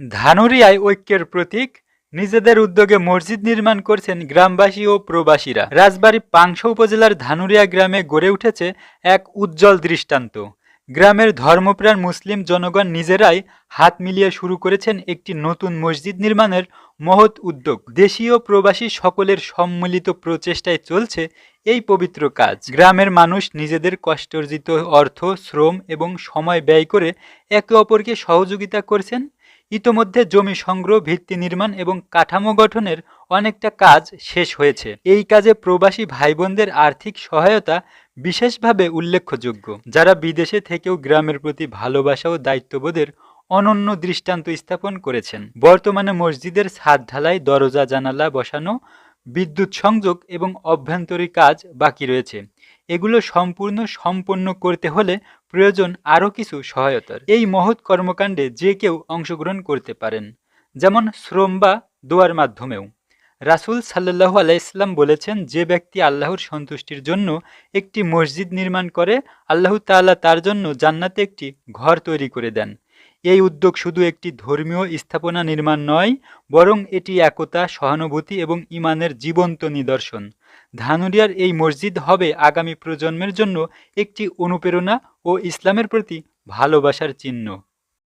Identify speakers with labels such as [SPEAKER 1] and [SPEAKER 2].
[SPEAKER 1] ধানুরিয়ায় ঐক্যের প্রতীক, নিজেদের উদ্যোগে মসজিদ নির্মাণ করছেন গ্রামবাসী ও প্রবাসীরা। রাজবাড়ী পাংশা উপজেলার ধানুরিয়া গ্রামে গড়ে উঠেছে এক উজ্জ্বল দৃষ্টান্ত। গ্রামের ধর্মপ্রাণ মুসলিম জনগণ নিজেরাই হাত মিলিয়ে শুরু করেছেন একটি নতুন মসজিদ নির্মাণের মহৎ উদ্যোগ। দেশীয় প্রবাসী সকলের সম্মিলিত প্রচেষ্টায় চলছে এই পবিত্র কাজ। গ্রামের মানুষ নিজেদের কষ্টার্জিত অর্থ, শ্রম এবং সময় ব্যয় করে একে অপরকে সহযোগিতা করছেন ইতোমধ্যে জমি সংগ্রহ, ভিত্তি নির্মাণ এবং কাঠামো গঠনের অনেকটা কাজ শেষ হয়েছে। এই কাজে প্রবাসী ভাই বোনদের আর্থিক সহায়তা বিশেষভাবে উল্লেখযোগ্য। যারা বিদেশে থেকেও গ্রামের প্রতি ভালোবাসা ও দায়িত্ববোধের অনন্য দৃষ্টান্ত স্থাপন করেছেন। বর্তমানে মসজিদের ছাদ ঢালাই, দরজা, জানালা বসানো, বিদ্যুৎ সংযোগ এবং অভ্যন্তরীণ কাজ বাকি রয়েছে। এগুলো সম্পূর্ণ সম্পন্ন করতে হলে প্রয়োজন আরও কিছু সহায়তার। এই মহৎ কর্মকাণ্ডে যে কেউ অংশগ্রহণ করতে পারেন, যেমন শ্রম বা দোয়ার মাধ্যমেও। রাসুল সাল্লাহ আলাইসলাম বলেছেন, যে ব্যক্তি আল্লাহর সন্তুষ্টির জন্য একটি মসজিদ নির্মাণ করে, আল্লাহ তাল্লাহ তার জন্য জান্নাতে একটি ঘর তৈরি করে দেন। এই উদ্যোগ শুধু একটি ধর্মীয় স্থাপনা নির্মাণ নয়, বরং এটি একতা, সহানুভূতি এবং ইমানের জীবন্ত নিদর্শন। ধানুরিয়ার এই মসজিদ হবে আগামী প্রজন্মের জন্য একটি অনুপ্রেরণা ও ইসলামের প্রতি ভালোবাসার চিহ্ন।